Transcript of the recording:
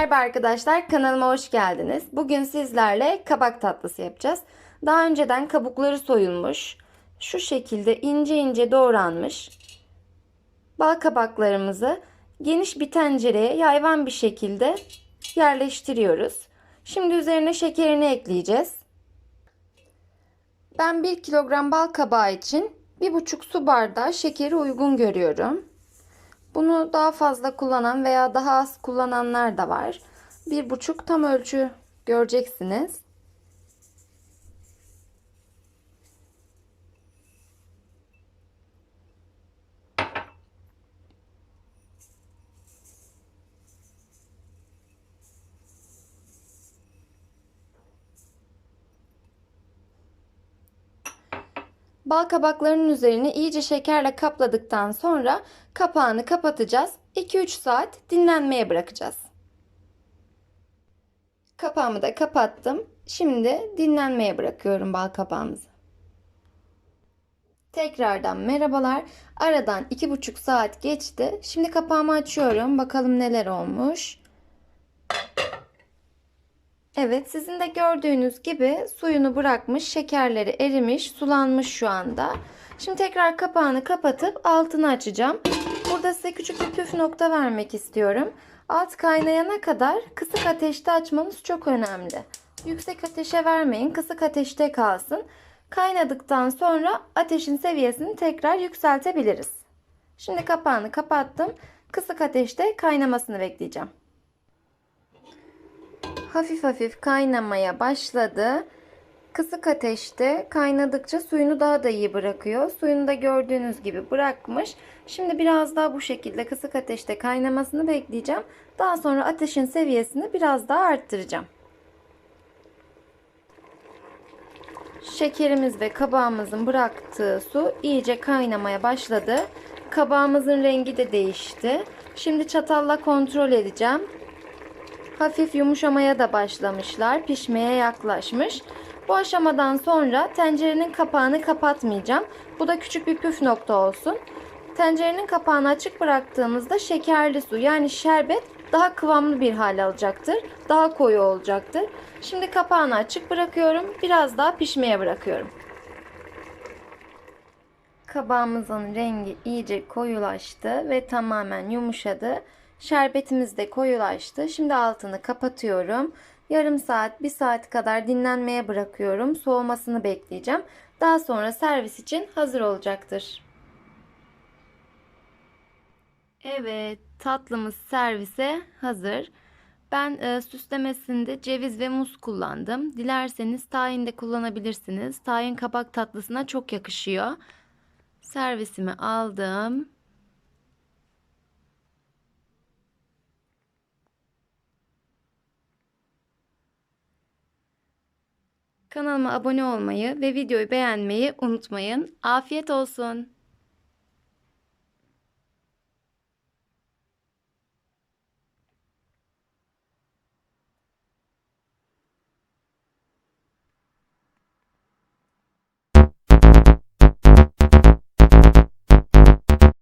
Merhaba arkadaşlar kanalıma hoş geldiniz. Bugün sizlerle kabak tatlısı yapacağız. Daha önceden kabukları soyulmuş, şu şekilde ince ince doğranmış bal kabaklarımızı geniş bir tencereye yayvan bir şekilde yerleştiriyoruz. Şimdi üzerine şekerini ekleyeceğiz. Ben 1 kilogram bal kabağı için 1,5 su bardağı şekeri uygun görüyorum. Bunu daha fazla kullanan veya daha az kullananlar da var. Bir buçuk tam ölçü göreceksiniz. Bal kabaklarının üzerini iyice şekerle kapladıktan sonra kapağını kapatacağız. 2-3 saat dinlenmeye bırakacağız. Kapağımı da kapattım. Şimdi dinlenmeye bırakıyorum bal kabağımızı. Tekrardan merhabalar. Aradan 2,5 saat geçti. Şimdi kapağımı açıyorum. Bakalım neler olmuş. Evet sizin de gördüğünüz gibi suyunu bırakmış, şekerleri erimiş, sulanmış şu anda. Şimdi tekrar kapağını kapatıp altını açacağım. Burada size küçük bir püf nokta vermek istiyorum. Alt kaynayana kadar kısık ateşte açmanız çok önemli. Yüksek ateşe vermeyin, kısık ateşte kalsın. Kaynadıktan sonra ateşin seviyesini tekrar yükseltebiliriz. Şimdi kapağını kapattım. Kısık ateşte kaynamasını bekleyeceğim hafif hafif kaynamaya başladı. Kısık ateşte kaynadıkça suyunu daha da iyi bırakıyor. Suyunu da gördüğünüz gibi bırakmış. Şimdi biraz daha bu şekilde kısık ateşte kaynamasını bekleyeceğim. Daha sonra ateşin seviyesini biraz daha arttıracağım. Şekerimiz ve kabağımızın bıraktığı su iyice kaynamaya başladı. Kabağımızın rengi de değişti. Şimdi çatalla kontrol edeceğim. Hafif yumuşamaya da başlamışlar. Pişmeye yaklaşmış. Bu aşamadan sonra tencerenin kapağını kapatmayacağım. Bu da küçük bir püf nokta olsun. Tencerenin kapağını açık bıraktığımızda şekerli su yani şerbet daha kıvamlı bir hal alacaktır. Daha koyu olacaktır. Şimdi kapağını açık bırakıyorum. Biraz daha pişmeye bırakıyorum. Kabağımızın rengi iyice koyulaştı ve tamamen yumuşadı. Şerbetimiz de koyulaştı. Şimdi altını kapatıyorum. Yarım saat, bir saat kadar dinlenmeye bırakıyorum. Soğumasını bekleyeceğim. Daha sonra servis için hazır olacaktır. Evet, tatlımız servise hazır. Ben e, süslemesinde ceviz ve muz kullandım. Dilerseniz tahin de kullanabilirsiniz. Tahin kabak tatlısına çok yakışıyor. Servisimi aldım. Kanalıma abone olmayı ve videoyu beğenmeyi unutmayın. Afiyet olsun.